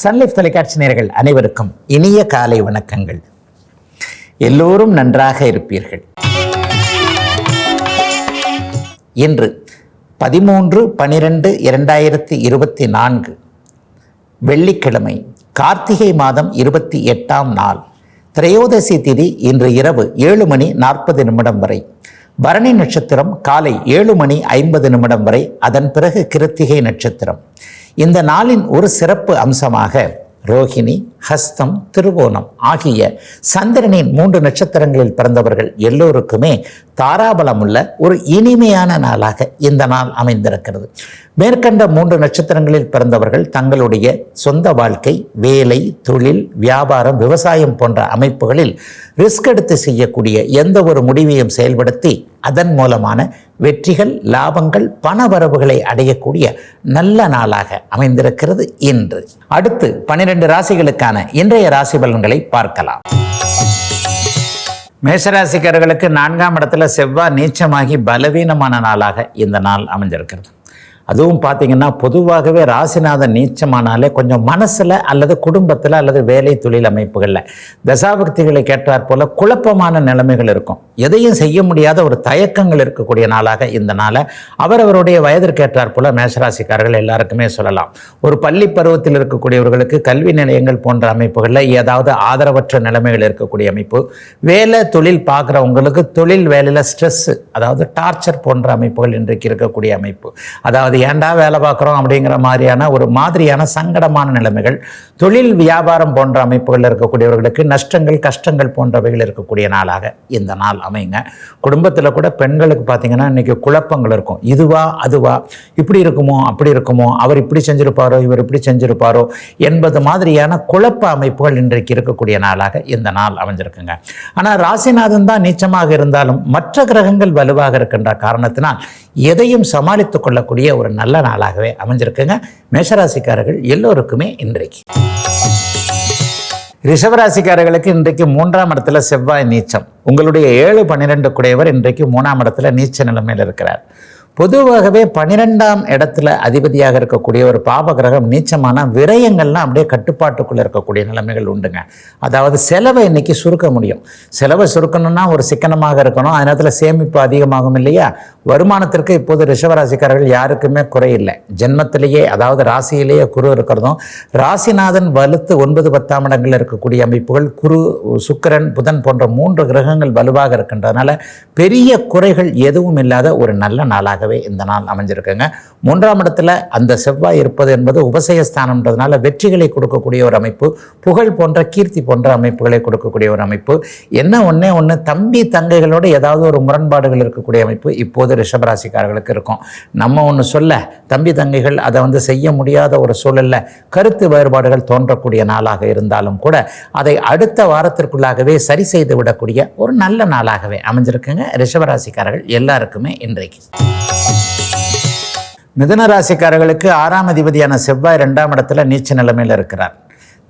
Sun Life தொலைக்காட்சி நேர்கள் அனைவருக்கும் இனிய காலை வணக்கங்கள். எல்லோரும் நன்றாக இருப்பீர்கள். இன்று பதிமூன்று பனிரெண்டு இரண்டாயிரத்தி இருபத்தி நான்கு வெள்ளிக்கிழமை கார்த்திகை மாதம் இருபத்தி எட்டாம் நாள் திரையோதசி திதி இன்று இரவு ஏழு மணி நாற்பது நிமிடம் வரை பரணி நட்சத்திரம் காலை ஏழு மணி ஐம்பது நிமிடம் வரை அதன் பிறகு கிருத்திகை நட்சத்திரம். இந்த நாளின் ஒரு சிறப்பு அம்சமாக ரோஹிணி ஹஸ்தம் திருவோணம் ஆகிய சந்திரனின் மூன்று நட்சத்திரங்களில் பிறந்தவர்கள் எல்லோருக்குமே தாராபலம் உள்ள ஒரு இனிமையான நாளாக இந்த நாள் அமைந்திருக்கிறது. மேற்கண்ட மூன்று நட்சத்திரங்களில் பிறந்தவர்கள் தங்களுடைய சொந்த வாழ்க்கை வேலை தொழில் வியாபாரம் விவசாயம் போன்ற அமைப்புகளில் ரிஸ்க் எடுத்து செய்யக்கூடிய எந்த ஒரு முடிவையும் செயல்படுத்தி அதன் மூலமான வெற்றிகள் லாபங்கள் பண வரவுகளை அடையக்கூடிய நல்ல நாளாக அமைந்திருக்கிறது இன்று. அடுத்து பனிரெண்டு ராசிக்கான இன்றைய ராசி பலன்களை பார்க்கலாம். மேஷராசிக்காரர்களுக்கு நான்காம் இடத்துல செவ்வாய் நீச்சமாகி பலவீனமான நாளாக இந்த நாள் அமைஞ்சிருக்கிறது அதுவும் பார்த்தீங்கன்னா பொதுவாகவே ராசிநாதன் நீச்சமானாலே கொஞ்சம் மனசில் அல்லது குடும்பத்தில் அல்லது வேலை தொழில் அமைப்புகளில் தசாபக்திகளை கேட்டார் போல குழப்பமான நிலைமைகள் இருக்கும். எதையும் செய்ய முடியாத ஒரு தயக்கங்கள் இருக்கக்கூடிய நாளாக இந்த நாளை அவரவருடைய வயதிற்கேற்றார் போல மேஷராசிக்காரர்கள் எல்லாருக்குமே சொல்லலாம். ஒரு பள்ளி பருவத்தில் இருக்கக்கூடியவர்களுக்கு கல்வி நிலையங்கள் போன்ற அமைப்புகளில் ஏதாவது ஆதரவற்ற நிலைமைகள் இருக்கக்கூடிய அமைப்பு. வேலை தொழில் பார்க்குறவங்களுக்கு தொழில் வேலையில் ஸ்ட்ரெஸ்ஸு அதாவது டார்ச்சர் போன்ற அமைப்புகள் இன்றைக்கு இருக்கக்கூடிய அமைப்பு. அதாவது ஏன்டா வேலை பார்க்குறோம் அப்படிங்கிற மாதிரியான ஒரு மாதிரியான சங்கடமான நிலைமைகள் தொழில் வியாபாரம் போன்ற அமைப்புகளில் இருக்கக்கூடியவர்களுக்கு நஷ்டங்கள் கஷ்டங்கள் போன்றவைகள் இருக்கக்கூடிய நாளாக இந்த நாள் அமைங்க குடும்பத்தில் கூட பெண்களுக்கு பார்த்தீங்கன்னா இன்றைக்கி குழப்பங்கள் இருக்கும். இதுவா அதுவா? இப்படி இருக்குமோ அப்படி இருக்குமோ? அவர் இப்படி செஞ்சுருப்பாரோ இவர் இப்படி செஞ்சுருப்பாரோ? என்பது மாதிரியான குழப்ப அமைப்புகள் இன்றைக்கு இருக்கக்கூடிய நாளாக இந்த நாள் அமைஞ்சிருக்குங்க. ஆனால் ராசிநாதன் தான் நீச்சமாக இருந்தாலும் மற்ற கிரகங்கள் வலுவாக இருக்கின்ற காரணத்தினால் எதையும் சமாளித்துக் கொள்ளக்கூடிய ஒரு நல்ல நாளாகவே அமைஞ்சிருக்குங்க. மேஷராசிக்காரர்கள் எல்லோருக்குமே இன்றைக்கு. ரிஷபராசிக்காரர்களுக்கு இன்றைக்கு மூன்றாம் இடத்துல செவ்வாய் நீச்சம். உங்களுடைய ஏழு பன்னிரெண்டு குடையவர் இன்றைக்கு மூணாம் இடத்துல நீச்ச நிலைமையில் இருக்கிறார். பொதுவாகவே பன்னிரெண்டாம் இடத்துல அதிபதியாக இருக்கக்கூடிய ஒரு பாப கிரகம் நீச்சமான விரயங்கள்லாம் அப்படியே கட்டுப்பாட்டுக்குள்ளே இருக்கக்கூடிய நிலைமைகள் உண்டுங்க. அதாவது செலவை இன்னைக்கு சுருக்க முடியும். செலவை சுருக்கணும்னா ஒரு சிக்கனமாக இருக்கணும். அதே நேரத்தில் சேமிப்பு அதிகமாகும் இல்லையா? வருமானத்திற்கு இப்போது ரிஷவராசிக்காரர்கள் யாருக்குமே குறையில்லை. ஜென்மத்திலேயே அதாவது ராசியிலேயே குரு இருக்கிறதும் ராசிநாதன் வலுத்து ஒன்பது பத்தாம் இடங்களில் இருக்கக்கூடிய அமைப்புகள் குரு சுக்கிரன் புதன் போன்ற மூன்று கிரகங்கள் வலுவாக இருக்கின்றதுனால பெரிய குறைகள் எதுவும் இல்லாத ஒரு நல்ல நாளாகவே இந்த நாள் அமைஞ்சிருக்குங்க. மூன்றாம் இடத்துல அந்த செவ்வாய் இருப்பது என்பது உபசயஸ்தானம்ன்றதுனால வெற்றிகளை கொடுக்கக்கூடிய ஒரு அமைப்பு புகழ் போன்ற கீர்த்தி போன்ற அமைப்புகளை கொடுக்கக்கூடிய ஒரு அமைப்பு. என்ன ஒன்றே ஒன்று தம்பி தங்கைகளோடு ஏதாவது ஒரு முரண்பாடுகள் இருக்கக்கூடிய அமைப்பு இப்போது ரிஷபராசிக்காரர்களுக்கு இருக்கும். நம்ம ஒன்று சொல்ல தம்பி தங்கைகள் அதை வந்து செய்ய முடியாத ஒரு சூழலில் கருத்து வேறுபாடுகள் தோன்றக்கூடிய நாளாக இருந்தாலும் கூட அதை அடுத்த வாரத்திற்குள்ளாகவே சரி செய்து விடக்கூடிய ஒரு நல்ல நாளாகவே அமைஞ்சிருக்குங்க. ரிஷபராசிக்காரர்கள் எல்லாருக்குமே இன்றைக்கு. மிதன ராசிக்காரர்களுக்கு ஆறாம் அதிபதியான செவ்வாய் ரெண்டாம் இடத்துல நீச்ச நிலைமையில் இருக்கிறார்.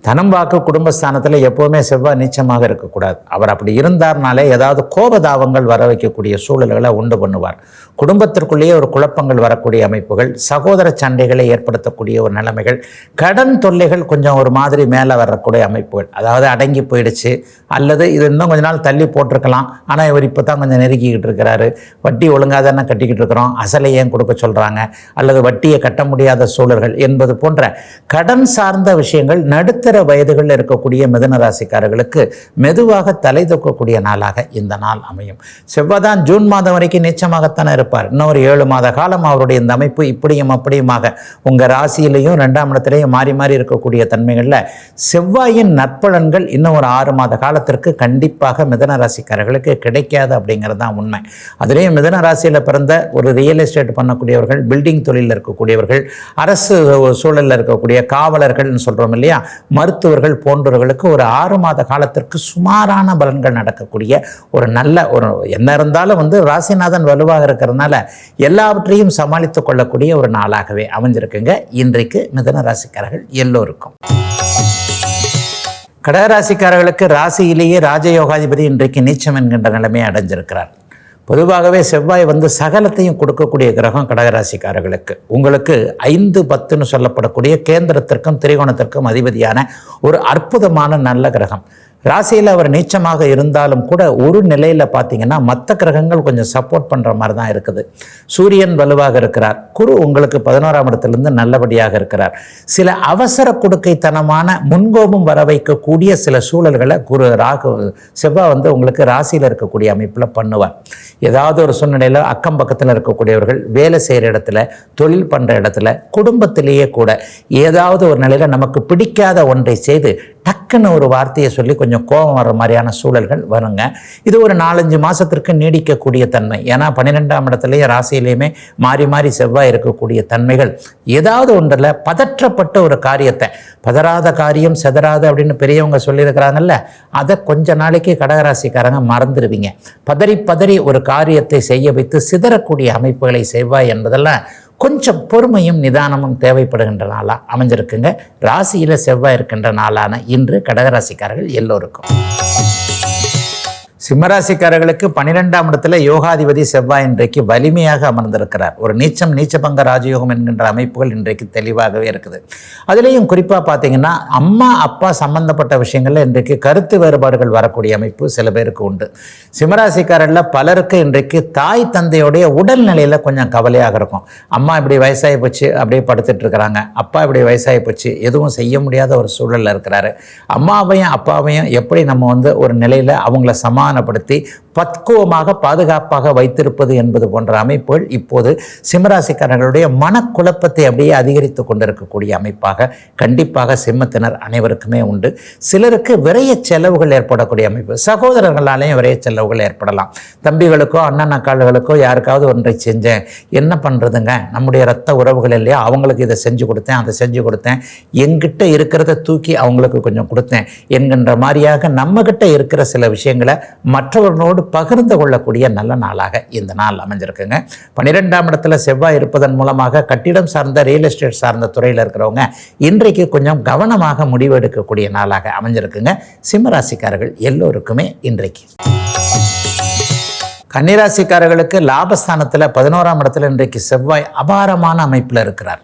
தனம் வாக்கு குடும்பஸ்தானத்தில் எப்போவுமே செவ்வாய் நீச்சமாக இருக்கக்கூடாது. அவர் அப்படி இருந்தார்னாலே ஏதாவது கோபதாபங்கள் வர வைக்கக்கூடிய சூழல்களை உண்டு பண்ணுவார். குடும்பத்திற்குள்ளேயே ஒரு குழப்பங்கள் வரக்கூடிய அமைப்புகள் சகோதர சண்டைகளை ஏற்படுத்தக்கூடிய ஒரு நிலைமைகள் கடன் தொல்லைகள் கொஞ்சம் ஒரு மாதிரி மேலே வரக்கூடிய அமைப்புகள். அதாவது அடங்கி போயிடுச்சு அல்லது இது இன்னும் கொஞ்ச நாள் தள்ளி போட்டிருக்கலாம் ஆனால் இவர் இப்போ தான் கொஞ்சம் நெருக்கிக்கிட்டு இருக்கிறாரு. வட்டி ஒழுங்காக தானே கட்டிக்கிட்டு இருக்கிறோம் அசலை ஏன் கொடுக்க சொல்கிறாங்க அல்லது வட்டியை கட்ட முடியாத சூழல்கள் என்பது போன்ற கடன் சார்ந்த விஷயங்கள் நடுத்தர வயதுகளில் இருக்கக்கூடிய மிதன ராசிக்காரர்களுக்கு மெதுவாக தலை தூக்கக்கூடிய நாளாக இந்த நாள் அமையும். செவ்வாதான் ஜூன் மாதம் வரைக்கும் நிச்சயமாகத்தானே இருப்பார். இன்னும் ஒரு ஏழு மாத காலம் அவருடைய இந்த அமைப்பு இப்படியும் அப்படியுமாக உங்கள் ராசியிலையும் ரெண்டாம் இடத்துலையும் மாறி மாறி இருக்கக்கூடிய தன்மைகளில் செவ்வாயின் நற்பலன்கள் இன்னும் ஒரு ஆறு மாத காலத்திற்கு கண்டிப்பாக மிதன ராசிக்காரர்களுக்கு கிடைக்காது அப்படிங்கிறது தான் உண்மை. அதுலேயும் மிதன ராசியில் பிறந்த ஒரு ரியல் எஸ்டேட் பண்ணக்கூடியவர்கள் பில்டிங் தொழிலில் இருக்கக்கூடியவர்கள் அரசு சூழலில் இருக்கக்கூடிய காவலர்கள்னு சொல்கிறோம் இல்லையா? மருத்துவர்கள் போன்றவர்களுக்கு ஒரு ஆறு மாத காலத்திற்கு சுமாரான பலன்கள் நடக்கக்கூடிய ஒரு நல்ல ஒரு என்ன இருந்தாலும் வந்து ராசிநாதன் வலுவாக இருக்கிறதுனால எல்லாவற்றையும் சமாளித்து கொள்ளக்கூடிய ஒரு நாளாகவே அமைஞ்சிருக்குங்க. இன்றைக்கு மிதன ராசிக்காரர்கள் எல்லோருக்கும். கடகராசிக்காரர்களுக்கு ராசியிலேயே ராஜயோகாதிபதி இன்றைக்கு நீச்சம் என்கின்ற நிலைமையை அடைஞ்சிருக்கிறார். பொதுவாகவே செவ்வாய் வந்து சகலத்தையும் கொடுக்கக்கூடிய கிரகம் கடகராசிக்காரர்களுக்கு. உங்களுக்கு ஐந்து பத்துன்னு சொல்லப்படக்கூடிய கேந்திரத்திற்கும் திரிகோணத்திற்கும் அதிபதியான ஒரு அற்புதமான நல்ல கிரகம். ராசியில் அவர் நீச்சமாக இருந்தாலும் கூட ஒரு நிலையில் பார்த்தீங்கன்னா மற்ற கிரகங்கள் கொஞ்சம் சப்போர்ட் பண்ணுற மாதிரி தான் இருக்குது. சூரியன் வலுவாக இருக்கிறார். குரு உங்களுக்கு பதினோராம் இடத்துலேருந்து நல்லபடியாக இருக்கிறார். சில அவசர கொடுக்கைத்தனமான முன்கோபம் வர வைக்கக்கூடிய சில சூழல்களை குரு ராகு செவ்வாய் வந்து உங்களுக்கு ராசியில் இருக்கக்கூடிய அமைப்பில் பண்ணுவார். ஏதாவது ஒரு சூழ்நிலையில் அக்கம் பக்கத்தில் இருக்கக்கூடியவர்கள் வேலை செய்கிற இடத்துல தொழில் பண்ணுற இடத்துல குடும்பத்திலேயே கூட ஏதாவது ஒரு நிலையில் நமக்கு பிடிக்காத ஒன்றை செய்து டக்குன்னு ஒரு வார்த்தையை சொல்லி கொஞ்சம் கொஞ்சம் கோபம் வர மாதிரியான சூழல்கள் வருங்க. இது ஒரு நாலஞ்சு மாதத்திற்கு நீடிக்கக்கூடிய தன்மை. ஏன்னா பன்னிரெண்டாம் இடத்துலையும் ராசியிலையுமே மாறி மாறி செவ்வாய் இருக்கக்கூடிய தன்மைகள். ஏதாவது ஒன்றில் பதற்றப்பட்ட ஒரு காரியத்தை பதறாத காரியம் செதறாத அப்படின்னு பெரியவங்க சொல்லியிருக்கிறாங்கல்ல அதை கொஞ்ச நாளைக்கு கடகராசிக்காரங்க மறந்துடுவீங்க. பதறி பதறி ஒரு காரியத்தை செய்ய வைத்து சிதறக்கூடிய அமைப்புகளை செவ்வாய் என்பதெல்லாம் கொஞ்சம் பொறுமையும் நிதானமும் தேவைப்படுகின்ற நாளாக அமைஞ்சிருக்குங்க. ராசியில் செவ்வாய் இருக்கின்ற நாளான இன்று கடகராசிக்காரர்கள் எல்லோருக்கும். சிம்மராசிக்காரர்களுக்கு பன்னிரெண்டாம் இடத்துல யோகாதிபதி செவ்வாய் இன்றைக்கு வலிமையாக அமர்ந்திருக்கிறார். ஒரு நீச்சம் நீச்சபங்க ராஜயோகம் என்கின்ற அமைப்புகள் இன்றைக்கு தெளிவாகவே இருக்குது. அதுலேயும் குறிப்பாக பார்த்தீங்கன்னா அம்மா அப்பா சம்பந்தப்பட்ட விஷயங்களில் இன்றைக்கு கருத்து வேறுபாடுகள் வரக்கூடிய அமைப்பு சில பேருக்கு உண்டு. சிம்மராசிக்காரரில் பலருக்கு இன்றைக்கு தாய் தந்தையுடைய உடல்நிலையில் கொஞ்சம் கவலையாக இருக்கும். அம்மா இப்படி வயசாகி போச்சு அப்படியே படுத்துட்டு இருக்கிறாங்க. அப்பா இப்படி வயசாகி போச்சு எதுவும் செய்ய முடியாத ஒரு சூழலில் இருக்கிறாரு. அம்மாவையும் அப்பாவையும் எப்படி நம்ம வந்து ஒரு நிலையில் அவங்கள சமான சமாதானப்படுத்தி பக்குவமாக பாதுகாப்பாக வைத்திருப்பது என்பது போன்ற அமைப்புகள் இப்போது சிம்மராசிக்காரர்களுடைய மனக்குழப்பத்தை அப்படியே அதிகரித்து கொண்டிருக்கக்கூடிய அமைப்பாக கண்டிப்பாக சிம்மத்தினர் அனைவருக்குமே உண்டு. சிலருக்கு விரைய செலவுகள் ஏற்படக்கூடிய அமைப்பு. சகோதரர்களாலேயும் விரைய செலவுகள் ஏற்படலாம். தம்பிகளுக்கோ அண்ணன் அக்காளுகளுக்கோ யாருக்காவது ஒன்றை செஞ்சேன். என்ன பண்ணுறதுங்க நம்முடைய ரத்த உறவுகள் இல்லையா? அவங்களுக்கு இதை செஞ்சு கொடுத்தேன் அதை செஞ்சு கொடுத்தேன். என்கிட்ட இருக்கிறத தூக்கி அவங்களுக்கு கொஞ்சம் கொடுத்தேன். என்கின்ற மாதிரியாக நம்மக்கிட்ட இருக்கிற சில விஷயங்களை மற்றவர்களோடு பகிர்ந்து கொள்ளக்கூடிய நல்ல நாளாக இந்த நாள் அமைஞ்சிருக்குங்க. பன்னிரெண்டாம் இடத்துல செவ்வாய் இருப்பதன் மூலமாக கட்டிடம் சார்ந்த ரியல் எஸ்டேட் சார்ந்த துறையில் இருக்கிறவங்க இன்றைக்கு கொஞ்சம் கவனமாக முடிவு எடுக்கக்கூடிய நாளாக அமைஞ்சிருக்குங்க. சிம்மராசிக்காரர்கள் எல்லோருக்குமே இன்றைக்கு. கன்னிராசிக்காரர்களுக்கு லாபஸ்தானத்தில் பதினோராம் இடத்துல இன்றைக்கு செவ்வாய் அபாரமான அமைப்பில் இருக்கிறார்.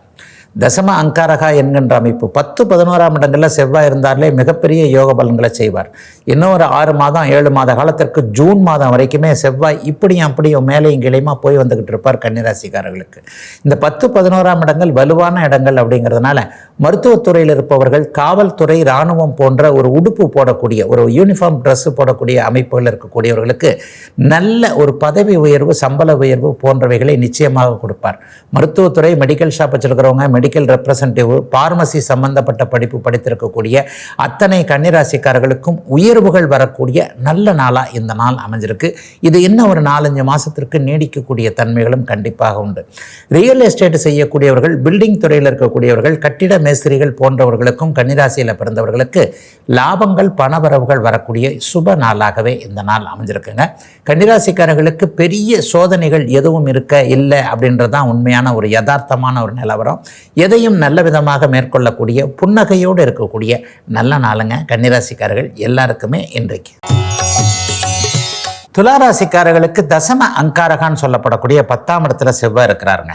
தசம அங்காரகா என்கின்ற அமைப்பு பத்து பதினோராம் இடங்களில் செவ்வாய் இருந்தாலே மிகப்பெரிய யோக பலன்களை செய்வார். இன்னும் ஒரு ஆறு மாதம் ஏழு மாத காலத்திற்கு ஜூன் மாதம் வரைக்குமே செவ்வாய் இப்படியும் அப்படியும் மேலேயும் கிளையுமா போய் வந்துக்கிட்டு இருப்பார் கன்னிராசிக்காரர்களுக்கு. இந்த பத்து பதினோராம் இடங்கள் வலுவான இடங்கள் அப்படிங்கிறதுனால மருத்துவத்துறையில் இருப்பவர்கள் காவல்துறை இராணுவம் போன்ற ஒரு உடுப்பு போடக்கூடிய ஒரு யூனிஃபார்ம் ட்ரெஸ்ஸு போடக்கூடிய அமைப்புகள் இருக்கக்கூடியவர்களுக்கு நல்ல ஒரு பதவி உயர்வு சம்பள உயர்வு போன்றவைகளை நிச்சயமாக கொடுப்பார். மருத்துவத்துறை மெடிக்கல் ஷாப் வச்சிருக்கிறவங்க மெடிக்கல் ரெப்ரசன்டேட்டிவ் பார்மசி சம்பந்தப்பட்ட படிப்பு படித்திருக்கக்கூடிய அத்தனை கன்னிராசிக்காரர்களுக்கும் உயர்வுகள் வரக்கூடிய நல்ல நாளாக இந்த நாள் அமைஞ்சிருக்கு. இது இன்னும் ஒரு நாலஞ்சு மாதத்திற்கு நீடிக்கக்கூடிய தன்மைகளும் கண்டிப்பாக உண்டு. ரியல் எஸ்டேட் செய்யக்கூடியவர்கள் பில்டிங் துறையில் இருக்கக்கூடியவர்கள் கட்டிட மேஸ்திரிகள் போன்றவர்களுக்கும் கன்னிராசியில் பிறந்தவர்களுக்கு லாபங்கள் பணவரவுகள் வரக்கூடிய சுப நாளாகவே இந்த நாள் அமைஞ்சிருக்குங்க. கன்னிராசிக்காரர்களுக்கு பெரிய சோதனைகள் எதுவும் இருக்க இல்லை அப்படின்றது தான் உண்மையான ஒரு யதார்த்தமான ஒரு நிலவரம். எதையும் நல்ல விதமாக மேற்கொள்ளக்கூடிய புன்னகையோடு இருக்கக்கூடிய நல்ல நாளுங்க கன்னிராசிக்காரர்கள் எல்லாருக்குமே இன்றைக்கு. துளாராசிக்காரர்களுக்கு தசம அங்காரகான்னு சொல்லப்படக்கூடிய பத்தாம் இடத்துல செவ்வாய் இருக்கிறாருங்க.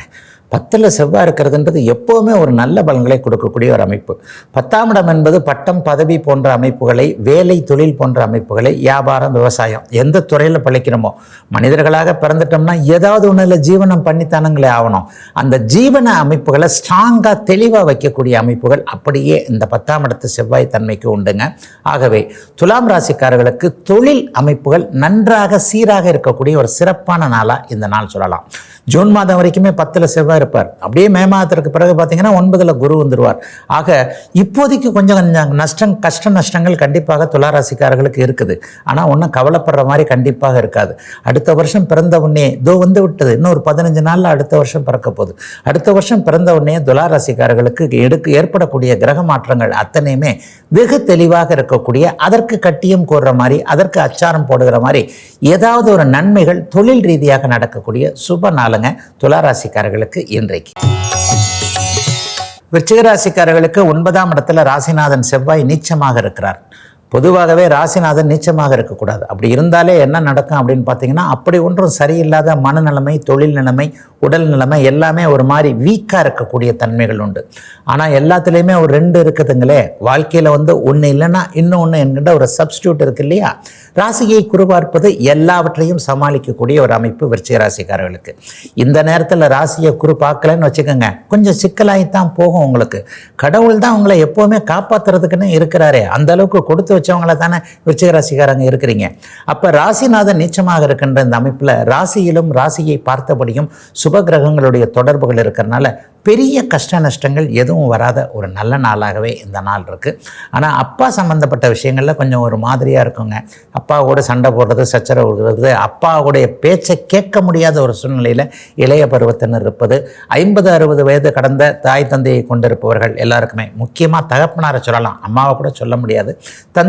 பத்தில் செவ்வாய் இருக்கிறதுன்றது எப்போவுமே ஒரு நல்ல பலன்களை கொடுக்கக்கூடிய ஒரு அமைப்பு. பத்தாம் இடம் என்பது பட்டம் பதவி போன்ற அமைப்புகளை வேலை தொழில் போன்ற அமைப்புகளை வியாபாரம் விவசாயம் எந்த துறையில் பழைக்கணுமோ மனிதர்களாக பிறந்துட்டோம்னா ஏதாவது ஒன்றில் ஜீவனம் பண்ணித்தானுங்களே ஆகணும் அந்த ஜீவன அமைப்புகளை ஸ்ட்ராங்காக தெளிவாக வைக்கக்கூடிய அமைப்புகள் அப்படியே இந்த பத்தாம் இடத்து செவ்வாய் தன்மைக்கு உண்டுங்க. ஆகவே துலாம் ராசிக்காரர்களுக்கு தொழில் அமைப்புகள் நன்றாக சீராக இருக்கக்கூடிய ஒரு சிறப்பான நாளாக இந்த நாள் சொல்லலாம். ஜூன் மாதம் வரைக்குமே பத்தில் செவ்வாய் இருப்பார். அப்படியே மே மாதத்திற்கு பிறகு பார்த்தீங்கன்னா ஒன்பதில் குரு வந்துடுவார் ஆக இப்போதைக்கு கொஞ்சம் கொஞ்சம் நஷ்டம் கஷ்ட நஷ்டங்கள் கண்டிப்பாக துளாராசிக்காரர்களுக்கு இருக்குது. ஆனால் ஒன்றும் கவலைப்படுற மாதிரி கண்டிப்பாக இருக்காது. அடுத்த வருஷம் பிறந்த உடனே இதோ வந்து விட்டது. இன்னும் ஒரு பதினஞ்சு நாளில் அடுத்த வருஷம் பிறக்க போகுது. அடுத்த வருஷம் பிறந்த உடனே துளாராசிக்காரர்களுக்கு எடுக்க ஏற்படக்கூடிய கிரக மாற்றங்கள் அத்தனையுமே வெகு தெளிவாக இருக்கக்கூடிய அதற்கு கட்டியம் கோர்ற மாதிரி அதற்கு அச்சாரம் போடுகிற மாதிரி ஏதாவது ஒரு நன்மைகள் தொழில் ரீதியாக நடக்கக்கூடிய சுப நாளுங்க துளாராசிக்காரர்களுக்கு இன்றைக்கு. விருச்சிக ராசிக்காரர்களுக்கு ஒன்பதாம் இடத்துல ராசிநாதன் செவ்வாய் நீச்சமாக இருக்கிறார். பொதுவாகவே ராசிநாதன் நீச்சமாக இருக்கக்கூடாது. அப்படி இருந்தாலே என்ன நடக்கும் அப்படின்னு பார்த்தீங்கன்னா அப்படி ஒன்றும் சரியில்லாத மனநிலைமை தொழில் நிலைமை உடல் நிலைமை எல்லாமே ஒரு மாதிரி வீக்காக இருக்கக்கூடிய தன்மைகள் உண்டு. ஆனால் எல்லாத்துலேயுமே ஒரு ரெண்டு இருக்குதுங்களே. வாழ்க்கையில் வந்து ஒன்று இல்லைன்னா இன்னொன்று என்கின்ற ஒரு சப்ஸ்டியூட் இருக்கு இல்லையா? ராசியை குறுபார்ப்பது எல்லாவற்றையும் சமாளிக்கக்கூடிய ஒரு அமைப்பு விருச்சிக ராசிக்காரர்களுக்கு இந்த நேரத்தில் ராசியை குறு வச்சுக்கோங்க. கொஞ்சம் சிக்கலாகி தான் போகும் உங்களுக்கு. கடவுள் தான் உங்களை எப்போவுமே காப்பாற்றுறதுக்குன்னு இருக்கிறாரே. அந்த அளவுக்கு கொடுத்து வச்சவங்கள தானே விருச்சிக ராசிக்காரங்க இருக்கிறீங்க. அப்போ ராசிநாதன் நீச்சமாக இருக்கின்ற இந்த அமைப்பில் ராசியிலும் ராசியை பார்த்தபடியும் சுப கிரகங்களுடைய தொடர்புகள் இருக்கிறனால பெரிய கஷ்ட நஷ்டங்கள் எதுவும் வராத ஒரு நல்ல நாளாகவே இந்த நாள் இருக்குது ஆனால் அப்பா சம்மந்தப்பட்ட விஷயங்களில் கொஞ்சம் ஒரு மாதிரியாக இருக்குங்க. அப்பாவோட சண்டை போடுறது சச்சரவு விடுறது அப்பாவுடைய பேச்சை கேட்க முடியாத ஒரு சூழ்நிலையில் இளைய பருவத்தினர் இருப்பது ஐம்பது அறுபது வயது கடந்த தாய் தந்தையை கொண்டிருப்பவர்கள் எல்லாருக்குமே முக்கியமாக தகப்பனாரை சொல்லலாம். அம்மாவை கூட சொல்ல முடியாது.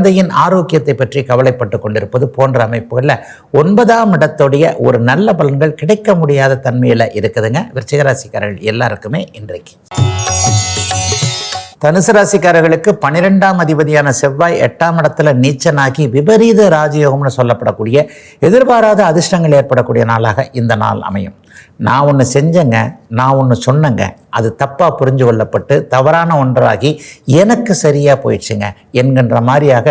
குழந்தையின் ஆரோக்கியத்தை பற்றி கவலைப்பட்டு கொண்டிருப்பது போன்ற அமைப்புகளில் ஒன்பதாம் இடத்துடைய ஒரு நல்ல பலன்கள் கிடைக்க முடியாத தன்மையில் இருக்குதுங்க. விருச்சிகராசிக்காரர்கள் எல்லாருக்குமே இன்றைக்கு. தனுசு ராசிக்காரர்களுக்கு பனிரெண்டாம் அதிபதியான செவ்வாய் எட்டாம் இடத்துல நீச்சனாகி விபரீத ராஜயோகம்னு சொல்லப்படக்கூடிய எதிர்பாராத அதிர்ஷ்டங்கள் ஏற்படக்கூடிய நாளாக இந்த நாள் அமையும். நான் ஒன்று செஞ்சேங்க நான் ஒன்று சொன்னேங்க. அது தப்பாக புரிஞ்சு கொள்ளப்பட்டு தவறான ஒன்றாகி எனக்கு சரியாக போயிடுச்சுங்க. என்கின்ற மாதிரியாக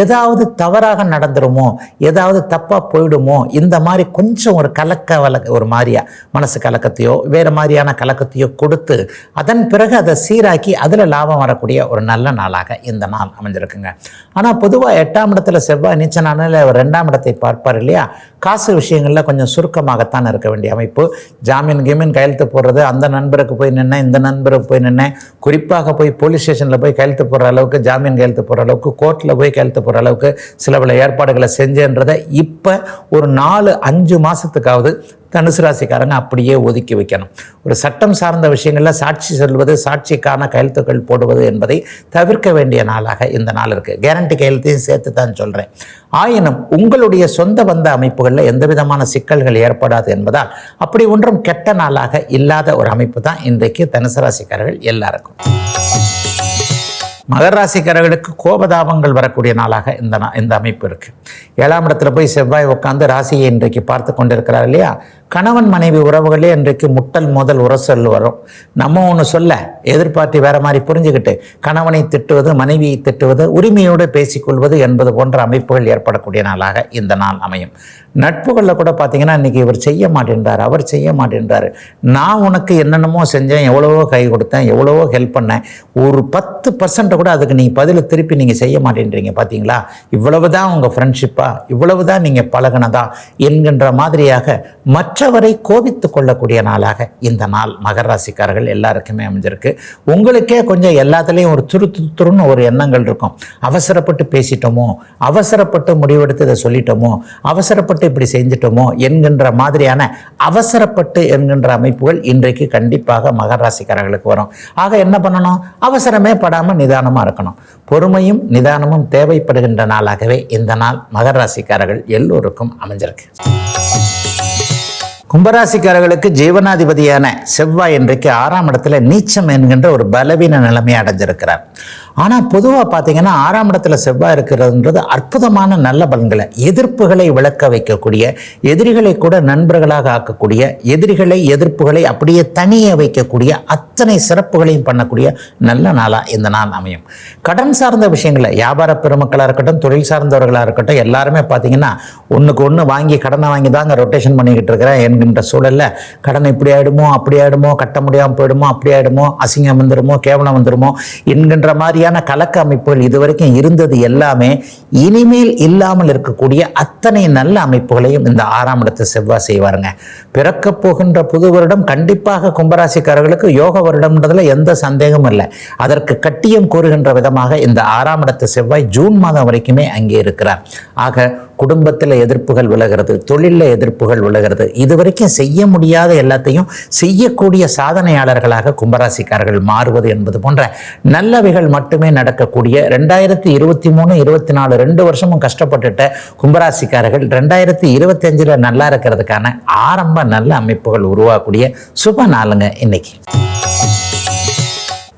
ஏதாவது தவறாக நடந்துருமோ ஏதாவது தப்பாக போயிடுமோ இந்த மாதிரி கொஞ்சம் ஒரு கலக்க வலக்க ஒரு மாதிரியா மனசு கலக்கத்தையோ வேறு மாதிரியான கலக்கத்தையோ கொடுத்து அதன் பிறகு அதை சீராக்கி அதில் லாபம் வரக்கூடிய ஒரு நல்ல நாளாக இந்த நாள் அமைஞ்சிருக்குங்க. ஆனால் பொதுவாக எட்டாம் இடத்துல செவ்வாய் நீச்சனான ரெண்டாம் இடத்தை பார்ப்பார் இல்லையா? காசு விஷயங்களில் கொஞ்சம் சுருக்கமாகத்தான் இருக்க வேண்டிய அமைப்பு. ஜாமீன் கீமீன் கையெழுத்து போடுறது அந்த நண்பருக்கு போய் நின்னேன் இந்த நண்பருக்கு போய் நின்னேன். குறிப்பாக போய் போலீஸ் ஸ்டேஷனில் போய் கையெழுத்து போடுற அளவுக்கு ஜாமீன் கையெழுத்து போடுற அளவுக்கு கோர்ட்டில் போய் கையெழுத்து போடுற அளவுக்கு சில பல ஏற்பாடுகளை செஞ்சேன்றதை இப்போ ஒரு நாலு அஞ்சு மாதத்துக்காவது தனுசு ராசிக்காரங்க அப்படியே ஒதுக்கி வைக்கணும். ஒரு சட்டம் சார்ந்த விஷயங்களில் சாட்சி சொல்வது சாட்சிக்கான கையெழுத்துக்கள் போடுவது என்பதை தவிர்க்க வேண்டிய நாளாக இந்த நாள் இருக்குது கேரண்டி கையெழுத்தையும் சேர்த்து தான் சொல்கிறேன் ஆயினும் உங்களுடைய சொந்த வந்த அமைப்புகளில் எந்த விதமான சிக்கல்கள் ஏற்படாது என்பதால் அப்படி ஒன்றும் கெட்ட நாளாக இல்லாத ஒரு அமைப்பு தான் இன்றைக்கு தனுசு ராசிக்காரர்கள் எல்லாருக்கும். மகர ராசிக்காரர்களுக்கு கோபதாபங்கள் வரக்கூடிய நாளாக இந்த இந்த அமைப்பு இருக்குது ஏழாம் இடத்துல போய் செவ்வாய் உட்காந்து ராசியை இன்றைக்கு பார்த்து கொண்டிருக்கிறார் இல்லையா? கணவன் மனைவி உறவுகளே இன்றைக்கு முட்டல் முதல் உரசல் வரும். நம்ம ஒன்று சொல்ல எதிர்பார்த்து வேற மாதிரி புரிஞ்சுக்கிட்டு கணவனை திட்டுவது மனைவியை திட்டுவது உரிமையோடு பேசிக்கொள்வது என்பது போன்ற அமைப்புகள் ஏற்படக்கூடிய நாளாக இந்த நாள் அமையும். நட்புகளில் கூட பார்த்தீங்கன்னா இன்றைக்கி இவர் செய்ய மாட்டேன்றார் அவர் செய்ய மாட்டேன்றார். நான் உனக்கு என்னென்னமோ செஞ்சேன் எவ்வளவோ கை கொடுத்தேன் எவ்வளவோ ஹெல்ப் பண்ணேன். ஒரு பத்து பர்சன்ட் கூட அதுக்கு நீங்கள் பதில் திருப்பி நீங்கள் செய்ய மாட்டேன்றீங்க பார்த்தீங்களா இவ்வளவு தான் உங்கள் ஃப்ரெண்ட்ஷிப்பாக இவ்வளவு தான் நீங்கள் பழகினதா என்கின்ற மாதிரியாக மற்றவரை கோபித்து கொள்ளக்கூடிய நாளாக இந்த நாள். மகர ராசிக்காரர்கள் எல்லாருக்குமே அமைஞ்சிருக்கு. உங்களுக்கே கொஞ்சம் எல்லாத்துலேயும் ஒரு துரு துருன்னு ஒரு எண்ணங்கள் இருக்கும். அவசரப்பட்டு பேசிட்டோமோ அவசரப்பட்டு முடிவெடுத்து இதை சொல்லிட்டோமோ அவசரப்பட்டு இப்படி செஞ்சிட்டோமோ என்கின்ற மாதிரியான அவசரப்பட்டு என்கின்ற அமைப்புகள் இன்றைக்கு கண்டிப்பாக மகர ராசிக்காரர்களுக்கு வரும். ஆக என்ன பண்ணணும்? அவசரமே படாமல் நிதானமாக இருக்கணும். பொறுமையும் நிதானமும் தேவைப்படுகின்ற நாளாகவே இந்த நாள் மகர ராசிக்காரர்கள் எல்லோருக்கும் அமைஞ்சிருக்கு. கும்பராசிக்காரர்களுக்கு ஜீவனாதிபதியான செவ்வாய் இன்றைக்கு ஆறாம் இடத்துல நீச்சம் என்கின்ற ஒரு பலவீன நிலைமையை அடைஞ்சிருக்கிறார். ஆனால் பொதுவாக பார்த்தீங்கன்னா ஆறாம் இடத்துல செவ்வாய் இருக்கிறதுன்றது அற்புதமான நல்ல பலன்களை எதிர்ப்புகளை விளக்க வைக்கக்கூடிய எதிரிகளை கூட நண்பர்களாக ஆக்கக்கூடிய எதிரிகளை எதிர்ப்புகளை அப்படியே தனிய வைக்கக்கூடிய அத்தனை சிறப்புகளையும் பண்ணக்கூடிய நல்ல நாளாக இந்த நாள் அமையும். கடன் சார்ந்த விஷயங்களை வியாபார பெருமக்களாக இருக்கட்டும் தொழில் சார்ந்தவர்களாக இருக்கட்டும் எல்லாருமே பார்த்தீங்கன்னா ஒன்றுக்கு ஒன்று வாங்கி கடனை வாங்கி தாங்க ரொட்டேஷன் பண்ணிக்கிட்டு இருக்கிறேன் என்கின்ற சூழலில் கடன் இப்படி ஆகிடுமோ அப்படி ஆகிடுமோ கட்ட முடியாமல் போயிடுமோ அப்படி ஆயிடுமோ அசிங்கம் வந்துடுமோ கேவலம் வந்துடுமோ என்கின்ற மாதிரி மாதிரியான கலக்க அமைப்புகள் இதுவரைக்கும் இருந்தது எல்லாமே இனிமேல் இல்லாமல் இருக்கக்கூடிய அத்தனை நல்ல அமைப்புகளையும் இந்த ஆறாம் இடத்து செவ்வாய் செய்வாருங்க. பிறக்க போகின்ற புது வருடம் கண்டிப்பாக கும்பராசிக்காரர்களுக்கு யோக வருடம்ன்றதுல எந்த சந்தேகமும் இல்லை. அதற்கு கட்டியம் கூறுகின்ற விதமாக இந்த ஆறாம் இடத்து செவ்வாய் ஜூன் மாதம் வரைக்குமே அங்கே இருக்கிறார். ஆக குடும்பத்தில் எதிர்ப்புகள் விலகிறது தொழிலில் எதிர்ப்புகள் விலகிறது இதுவரைக்கும் செய்ய முடியாத எல்லாத்தையும் செய்யக்கூடிய சாதனையாளர்களாக கும்பராசிக்காரர்கள் மாறுவது என்பது போன்ற நல்லவைகள் மட்டுமே நடக்கக்கூடிய ரெண்டாயிரத்தி இருபத்தி மூணு இருபத்தி நாலு ரெண்டு வருஷமும் கஷ்டப்பட்டுட்ட கும்பராசிக்காரர்கள் ரெண்டாயிரத்தி இருபத்தி அஞ்சில் நல்லா இருக்கிறதுக்கான ஆரம்ப நல்ல அமைப்புகள் உருவாகக்கூடிய சுப நாளுங்க இன்னைக்கு.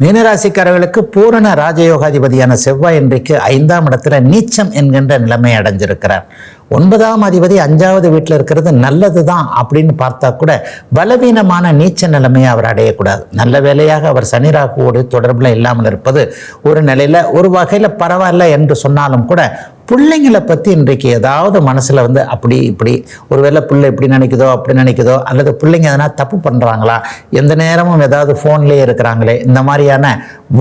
மீனராசிக்காரர்களுக்கு பூரண ராஜயோகாதிபதியான செவ்வாய் இன்றைக்கு ஐந்தாம் இடத்துல நீச்சம் என்கின்ற நிலைமை அடைஞ்சிருக்கிறார். ஒன்பதாம் அதிபதி அஞ்சாவது வீட்டில் இருக்கிறது நல்லது தான் அப்படின்னு பார்த்தா கூட பலவீனமான நீச்ச நிலைமையை அவர் அடையக்கூடாது. நல்ல வேலையாக அவர் சனிராகுவோடு தொடர்பில் இல்லாமல் இருப்பது ஒரு நிலையில் ஒரு வகையில் பரவாயில்ல என்று சொன்னாலும் கூட பிள்ளைங்களை பற்றி இன்றைக்கு ஏதாவது மனசில் வந்து அப்படி இப்படி ஒருவேளை பிள்ளை இப்படி நினைக்குதோ அப்படி நினைக்குதோ அல்லது பிள்ளைங்க எதனா தப்பு பண்ணுறாங்களா எந்த நேரமும் ஏதாவது ஃபோன்லேயே இருக்கிறாங்களே? இந்த மாதிரியான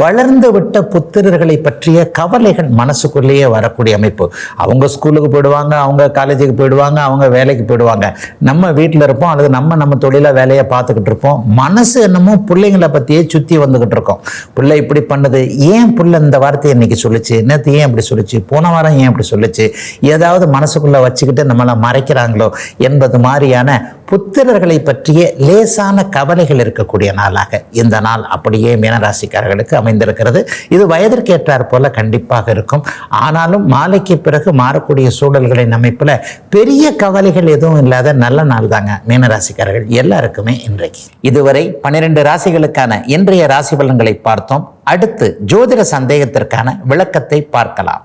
வளர்ந்து விட்ட புத்திரர்களை பற்றிய கவலைகள் மனசுக்குள்ளேயே வரக்கூடிய அமைப்பு. அவங்க ஸ்கூலுக்கு போயிடுவாங்க அவங்க காலேஜுக்கு போயிடுவாங்க அவங்க வேலைக்கு போயிடுவாங்க. நம்ம வீட்டில் இருப்போம் அல்லது நம்ம நம்ம தொழிலாக வேலையை பார்த்துக்கிட்டு இருப்போம். மனசு என்னமோ பிள்ளைங்களை பற்றியே சுற்றி வந்துக்கிட்டு இருக்கோம். பிள்ளை இப்படி பண்ணுது ஏன் பிள்ளை இந்த வார்த்தையை இன்னைக்கு சொல்லிச்சு? நேற்று ஏன் இப்படி சொல்லிச்சு? போன வாரம் ஏன் இப்படி சொல்லிச்சு? ஏதாவது மனசுக்குள்ளே வச்சுக்கிட்டு நம்மளை மறைக்கிறாங்களோ என்பது மாதிரியான புத்திரர்களை பற்றிய லேசான கவலைகள் இருக்கக்கூடிய நாளாக இந்த நாள் அப்படியே மீனராசிக்காரர்களுக்கு அமைந்திருக்கிறது. இது வயதிற்கேற்றார் போல கண்டிப்பாக இருக்கும். ஆனாலும் மாலைக்கு பிறகு மாறக்கூடிய சூழல்களின் அமைப்பில் பெரிய கவலைகள் எதுவும் இல்லாத நல்ல நாள் தாங்க மீனராசிக்காரர்கள் எல்லாருக்குமே இன்றைக்கு. இதுவரை பன்னிரெண்டு ராசிகளுக்கான இன்றைய ராசி பலன்களை பார்த்தோம். அடுத்து ஜோதிட சந்தேகத்திற்கான விளக்கத்தை பார்க்கலாம்.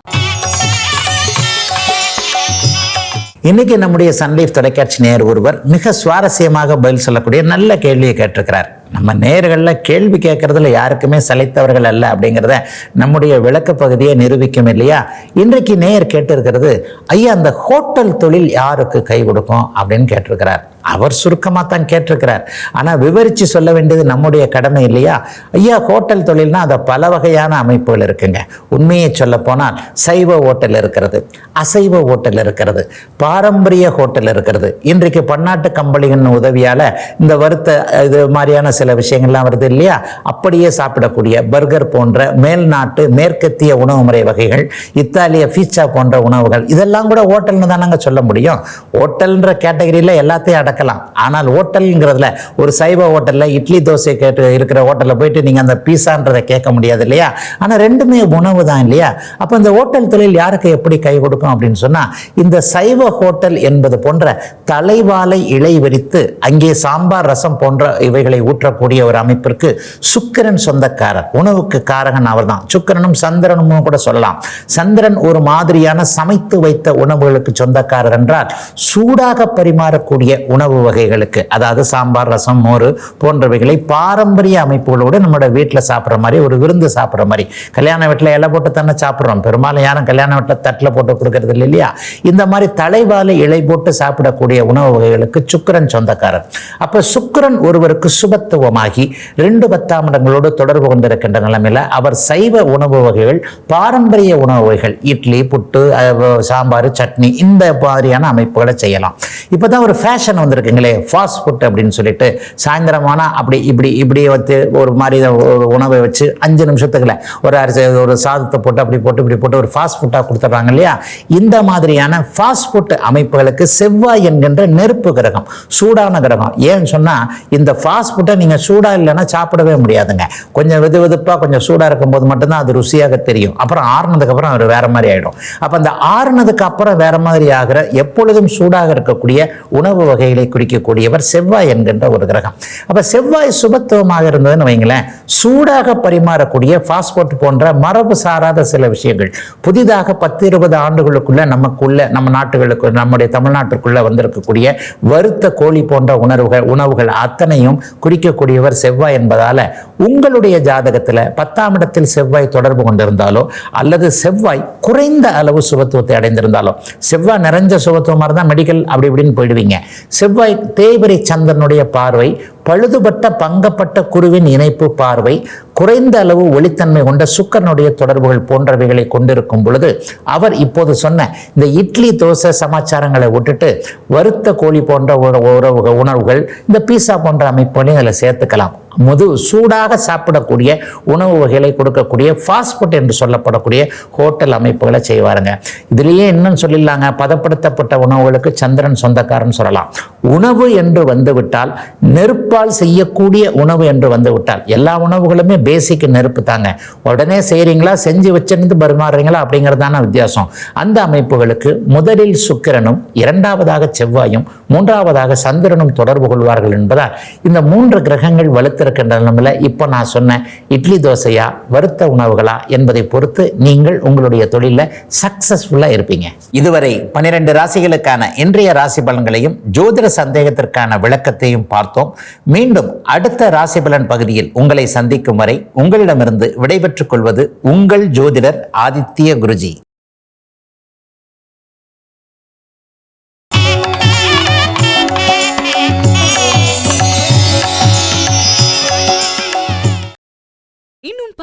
இன்னைக்கு நம்முடைய சன்லைஃப் தொலைக்காட்சி நேர் ஒருவர் மிக சுவாரஸ்யமாக பதில் சொல்லக்கூடிய நல்ல கேள்வியை கேட்டிருக்கிறார். நம்ம நேர்களில் கேள்வி கேட்கறதுல யாருக்குமே சலைத்தவர்கள் அல்ல அப்படிங்கிறத நம்முடைய விளக்க பகுதியை நிரூபிக்கும் இல்லையா? இன்றைக்கு நேயர் கேட்டிருக்கிறது ஐயா அந்த ஹோட்டல் தொழில் யாருக்கு கை கொடுக்கும்? அப்படின்னு கேட்டிருக்கிறார். அவர் சுருக்கமாக தான் கேட்டிருக்கிறார். ஆனால் விவரித்து சொல்ல வேண்டியது நம்முடைய கடமை இல்லையா? ஐயா ஹோட்டல் தொழில்னா அதை பல வகையான அமைப்புகள் இருக்குங்க. உண்மையை சொல்ல போனால் சைவ ஹோட்டல் இருக்கிறது அசைவ ஹோட்டல் இருக்கிறது பாரம்பரிய ஹோட்டல் இருக்கிறது. இன்றைக்கு பன்னாட்டு கம்பெனிகளின் உதவியால் இந்த வருத்த இது மாதிரியான சில விஷயங்கள்லாம் வருது இல்லையா? அப்படியே சாப்பிடக்கூடிய பர்கர் போன்ற மேல்நாட்டு மேற்கத்திய உணவு முறை வகைகள் இத்தாலிய பீட்சா போன்ற உணவுகள் இதெல்லாம் கூட ஹோட்டல்னு தானங்க சொல்ல முடியும். ஹோட்டல்ன்ற கேட்டகரியில் எல்லாத்தையும் அடக்க அடக்கலாம் ஆனால் ஹோட்டலுங்கிறதுல ஒரு சைவ ஹோட்டலில் இட்லி தோசை கேட்டு இருக்கிற ஹோட்டலில் போயிட்டு நீங்கள் அந்த பீஸான்றதை கேட்க முடியாது இல்லையா? ஆனால் ரெண்டுமே உணவு தான் இல்லையா? அப்போ இந்த ஹோட்டல் தொழில் யாருக்கு எப்படி கை கொடுக்கும் அப்படின்னு சொன்னால் இந்த சைவ ஹோட்டல் என்பது போன்ற தலைவாலை இலை விரித்து அங்கே சாம்பார் ரசம் போன்ற இவைகளை ஊற்றக்கூடிய ஒரு அமைப்பிற்கு சுக்கரன் சொந்தக்காரர் உணவுக்கு காரகன் அவர் தான் சுக்கரனும் சந்திரனும் கூட சொல்லலாம். சந்திரன் ஒரு மாதிரியான சமைத்து வைத்த உணவுகளுக்கு சொந்தக்காரர் என்றால் சூடாக பரிமாறக்கூடிய உணவு வகைகளுக்கு அதாவது சாம்பார் ரசம் மோர் போன்றவைகளை பாரம்பரிய அமைப்புகளோடு நம்மளோட வீட்டில் சாப்பிட்ற மாதிரி ஒரு விருந்து சாப்பிட்ற மாதிரி. கல்யாண வீட்டில் இலை போட்டு தானே சாப்பிட்றோம். பெரும்பாலும் யாரும் கல்யாண வீட்டில் தட்டில் போட்டு கொடுக்கறது இல்லை இல்லையா? இந்த மாதிரி தலைவாலை இலை போட்டு சாப்பிடக்கூடிய உணவு வகைகளுக்கு சுக்கிரன் சொந்தக்காரர். அப்போ சுக்கிரன் ஒருவருக்கு சுபத்துவமாகி ரெண்டு பத்தாம் இடங்களோடு தொடர்பு கொண்டிருக்கின்ற நிலைமையில் அவர் சைவ உணவு வகைகள் பாரம்பரிய உணவு வகைகள் இட்லி புட்டு சாம்பார் சட்னி இந்த மாதிரியான அமைப்புகளை செய்யலாம். இப்போ தான் ஒரு ஃபேஷன் வந்திருக்குங்களே ஃபாஸ்ட் ஃபுட் அப்படின்னு சொல்லிட்டு சாயந்தரமானா அப்படி இப்படி இப்படி வந்து ஒரு மாதிரி ஒரு உணவை வச்சு அஞ்சு நிமிஷத்துக்குள்ள ஒரு அரிசி ஒரு சாதத்தை போட்டு அப்படி போட்டு இப்படி போட்டு ஒரு ஃபாஸ்ட் ஃபுட்டாக கொடுத்துட்றாங்க இல்லையா? இந்த மாதிரியான ஃபாஸ்ட் ஃபுட் அமைப்புகளுக்கு செவ்வாய் என்கின்ற நெருப்பு கிரகம் சூடான கிரகம். ஏன்னு சொன்னால் இந்த ஃபாஸ்ட் ஃபுட்டை நீங்கள் சூடாக இல்லைன்னா சாப்பிடவே முடியாதுங்க. கொஞ்சம் வெது வெதுப்பாக கொஞ்சம் சூடாக இருக்கும்போது மட்டும்தான் அது ருசியாக தெரியும். அப்புறம் ஆறுனதுக்கப்புறம் அவர் அது வேற மாதிரி ஆகிடும் அப்போ அந்த ஆறுனதுக்கு அப்புறம் வேற மாதிரி ஆகிற எப்பொழுதும் சூடாக இருக்கக்கூடிய உணவு வகைகளை குறிக்கக்கூடியவர் செவ்வாய் என்கின்ற ஒரு கிரகம். அப்போ செவ்வாய் சுபத்துவமாக இருந்ததுன்னு வைங்களேன் சூடாக பரிமாறக்கூடிய பாஸ்போர்ட் போன்ற மரபு சாராத சில விஷயங்கள். புதிதாக பத்து இருபது ஆண்டுகளுக்குள்ள நமக்குள்ள நம்ம நாட்டுகளுக்கு நம்முடைய தமிழ்நாட்டுக்குள்ள வந்திருக்கக்கூடிய வறுத்த கோழி போன்ற உணர்வுகள் உணவுகள் அத்தனையும் குறிக்கக்கூடியவர் செவ்வாய் என்பதால உங்களுடைய ஜாதகத்தில் பத்தாம் இடத்தில் செவ்வாய் தொடர்பு கொண்டிருந்தாலோ அல்லது செவ்வாய் குறைந்த அளவு சுபத்துவத்தை அடைந்திருந்தாலோ செவ்வாய் நிறைஞ்ச சுபத்துவமாக இருந்தால் மெடிக்கல் அப்படி இப்படின்னு போயிடுவீங்க. செவ்வாய் தேய்பிரை சந்திரனுடைய பார்வை பழுதுபட்ட பங்கப்பட்ட குருவின் இணைப்பு பார்வை குறைந்த அளவு ஒளித்தன்மை கொண்ட சுக்கரனுடைய தொடர்புகள் போன்றவைகளை கொண்டிருக்கும் பொழுது அவர் இப்போது சொன்ன இந்த இட்லி தோசை சமாச்சாரங்களை விட்டுட்டு வறுத்த கோழி போன்ற உணவுகள் இந்த பீஸா போன்ற அமைப்புகளையும் அதில் சேர்த்துக்கலாம். முது சூடாக சாப்பிடக்கூடிய உணவு வகைகளை கொடுக்கக்கூடிய ஃபாஸ்ட் ஃபுட் என்று சொல்லப்படக்கூடிய ஹோட்டல் அமைப்புகளை செய்வாருங்க. இதுலேயே இன்னும் சொல்லிடலாங்க. பதப்படுத்தப்பட்ட உணவுகளுக்கு சந்திரன் சொந்தக்காரன் சொல்லலாம். உணவு என்று வந்துவிட்டால் நெருப்பால் செய்யக்கூடிய உணவு என்று வந்துவிட்டால் எல்லா உணவுகளுமே பேசிக் நெருப்பு தாங்க. உடனே செய்கிறீங்களா செஞ்சு வச்சிருந்து பரிமாறுறீங்களா? அப்படிங்கிறதான வித்தியாசம். அந்த அமைப்புகளுக்கு முதலில் சுக்கிரனும் இரண்டாவதாக செவ்வாயும் மூன்றாவதாக சந்திரனும் தொடர்பு கொள்வார்கள் என்பதால் இந்த மூன்று கிரகங்கள் வலுத்திற இருக்கின்ற நிலைமையில் இப்போ நான் சொன்ன இட்லி தோசையா வறுத்த உணவுகளா என்பதை பொறுத்து நீங்கள் உங்களுடைய தொழிலில் சக்சஸ்ஃபுல்லாக இருப்பீங்க. இதுவரை பனிரெண்டு ராசிகளுக்கான இன்றைய ராசி பலன்களையும் ஜோதிட சந்தேகத்திற்கான விளக்கத்தையும் பார்த்தோம். மீண்டும் அடுத்த ராசி பலன் பகுதியில் உங்களை சந்திக்கும் வரை உங்களிடமிருந்து விடைபெற்றுக் கொள்வது உங்கள் ஜோதிடர் ஆதித்ய குருஜி.